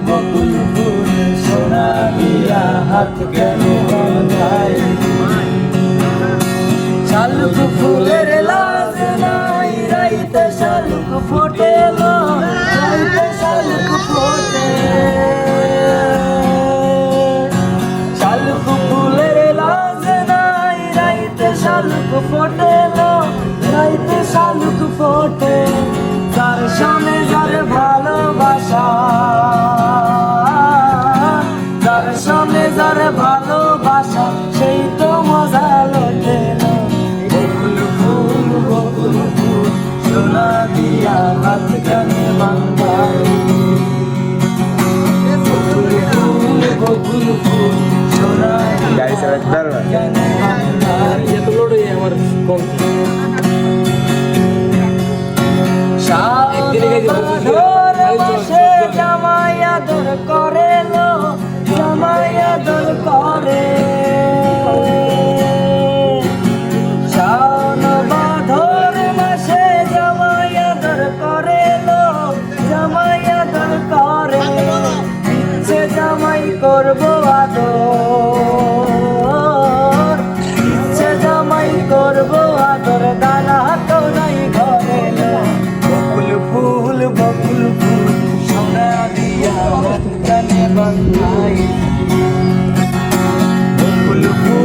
বকুল ফুল সোনা দিয়া হাত কেন বাঁধাই শালুক ফুলের লাজ নাই রাইতে শালুক ফোটে রাইতে শালুক ফোটে শালুক ফুলের লাজ নাই রাইতে শালুক ফোটে রাইতে শালুক সোনা দিয়া হাত কানে বান্ধাই বকুল ফুল বকুল ফুল সোনা গাড়ি করব আদর। ইচ্ছে জামাই করব আদর দানা তো নাই ঘরে বকুল ফুল বকুল ফুল, সোনা দিয়া কানে বাংলাই বকুল ফুল